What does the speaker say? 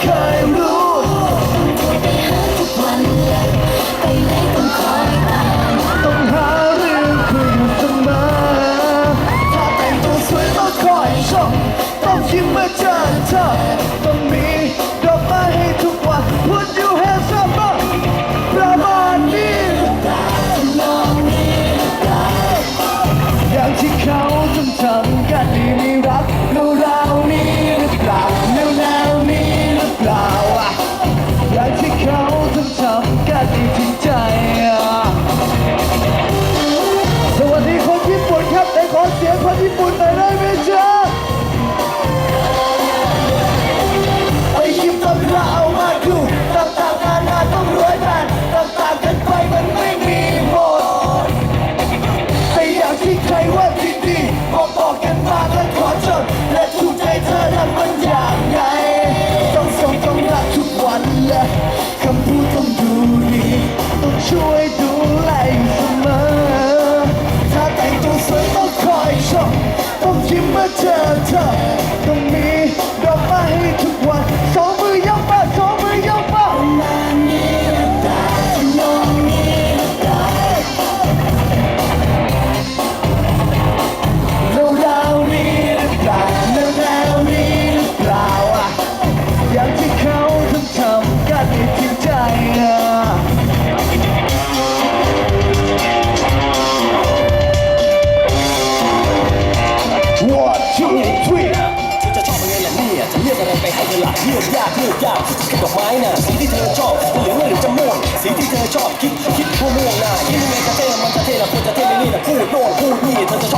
เคยรู้ต้องหาเรื่องคุยเสมอถ้าแต่งตัวสวยต้องคอยชมต้องยิ้มเมื่อเจอเธอต้องมีดอกไม้ให้ทุกวัน Would you have some ประมาณนี้อย่างที่เขาต้องทำกันดีมีรักเราเรา ขอเสียงคนญี่ปุ่นหน่อยได้ไหม เลือกยากเลือกยากคิดดอกไม้น่ะสีที่เธอชอบเหลืองหรือจะม่วงสีที่เธอชอบคิดคิดพวกม่วงน่ะยิ่งยังไงจะเท่มันจะเท่ละคนจะเท่ไม่นี่นะพูดโน่นพูดนี่เธอจะชอบ